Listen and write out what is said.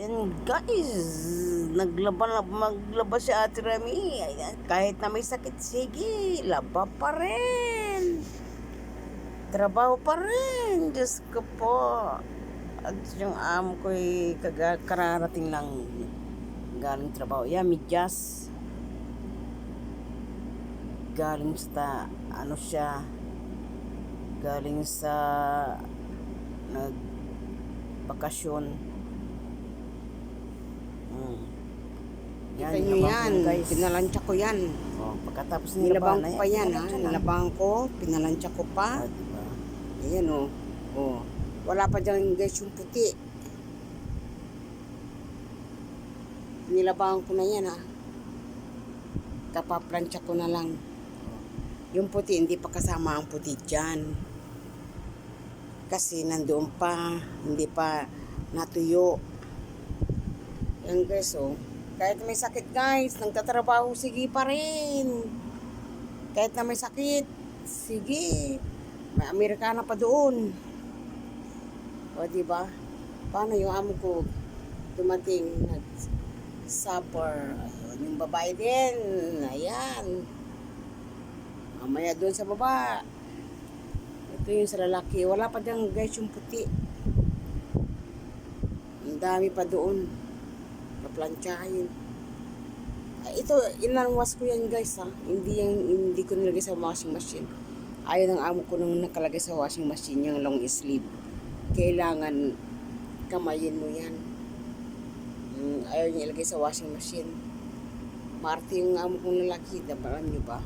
And guys, naglaban maglaba si Ate Rami. Ayan, kahit na may sakit, sige, laba pa rin. Trabaho pa rin. Diyos ko po. At yung amo ko'y kaga- kararating lang galing trabaho. Yan, midyas. Galing sa, ano siya, galing sa nag bakasyon. Mm. Kita nyo yan. guys. Pinalansya ko yan. Oh, pagkatapos Nilabang ko pa yan ha. pinalansya na. Nilabang ko. Pinalansya ko pa. Ah, diba? Ayan o. Oh. Wala pa dyan guys yung puti. Nilabang ko na yan ha. Kapaplansya ko na lang. Yung puti, hindi pa kasama ang puti dyan. Kasi nandoon pa, hindi pa natuyo. Yan guys, oh. Kahit may sakit guys, nagtatrabaho, sige pa rin. Kahit na may sakit, sige. May Amerikana pa doon. O, di ba? Paano yung amo ko dumating nag supper. Yung babae din. Ayan. Mamaya doon sa baba. Ito yung sa lalaki. Wala pa dyan guys yung puti. Ang dami pa doon. Naplantsahin. Ay, ito, inanwas ko yan guys ha. Hindi, yan, hindi ko nilagay sa washing machine. Ayaw ng amo ko nung nakalagay sa washing machine yung long sleeve. Kailangan kamayin mo yan. Mm, ayaw niya ilagay sa washing machine. Marte yung amo kong lalaki, dabalan niyo ba?